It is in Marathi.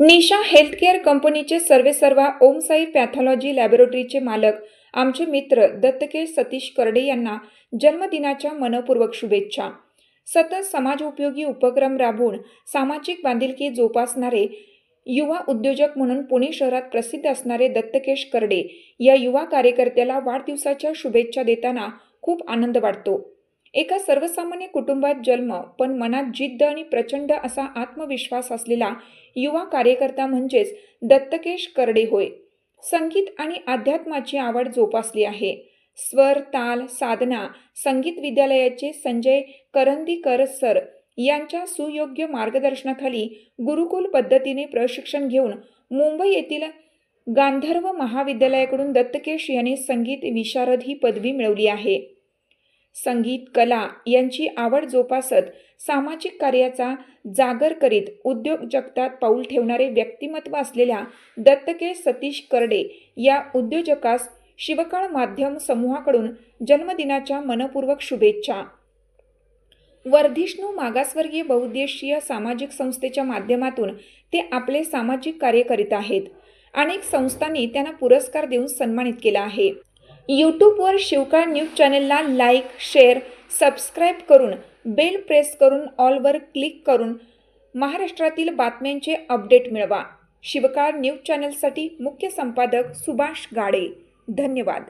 निशा हेल्थकेअर कंपनीचे सर्वेसर्वा ओमसाई पॅथॉलॉजी लॅबोरेटरीचे मालक आमचे मित्र दत्तकेश सतीश करडे यांना जन्मदिनाच्या मनपूर्वक शुभेच्छा. सतत समाजोपयोगी उपक्रम राबवून सामाजिक बांधिलकी जोपासणारे युवा उद्योजक म्हणून पुणे शहरात प्रसिद्ध असणारे दत्तकेश करडे या युवा कार्यकर्त्याला वाढदिवसाच्या शुभेच्छा देताना खूप आनंद वाटतो. एका सर्वसामान्य कुटुंबात जन्म पण मनात जिद्द आणि प्रचंड असा आत्मविश्वास असलेला युवा कार्यकर्ता म्हणजेच दत्तकेश करडे होय. संगीत आणि अध्यात्माची आवड जोपासली आहे. स्वर ताल साधना संगीत विद्यालयाचे संजय करंदीकर सर यांच्या सुयोग्य मार्गदर्शनाखाली गुरुकुल पद्धतीने प्रशिक्षण घेऊन मुंबई येथील गांधर्व महाविद्यालयाकडून दत्तकेश यांनी संगीत विशारद ही पदवी मिळवली आहे. संगीत कला यांची आवड जोपासत सामाजिक कार्याचा जागर करीत उद्योग जगतात पाऊल ठेवणारे व्यक्तिमत्व असलेल्या दत्तके सतीश करडे या उद्योजकास शिवकाळ माध्यम समूहाकडून जन्मदिनाच्या मनपूर्वक शुभेच्छा. वर्धिष्णू मागासवर्गीय बहुउद्देशीय सामाजिक संस्थेच्या माध्यमातून ते आपले सामाजिक कार्य करीत आहेत. अनेक संस्थांनी त्यांना पुरस्कार देऊन सन्मानित केला आहे. यूट्यूबवर शिवकाळ न्यूज चॅनेलला लाईक शेअर सबस्क्राईब करून बेल प्रेस करून ऑलवर क्लिक करून महाराष्ट्रातील बातम्यांचे अपडेट मिळवा. शिवकाळ न्यूज चॅनेलसाठी मुख्य संपादक सुभाष गाडे. धन्यवाद.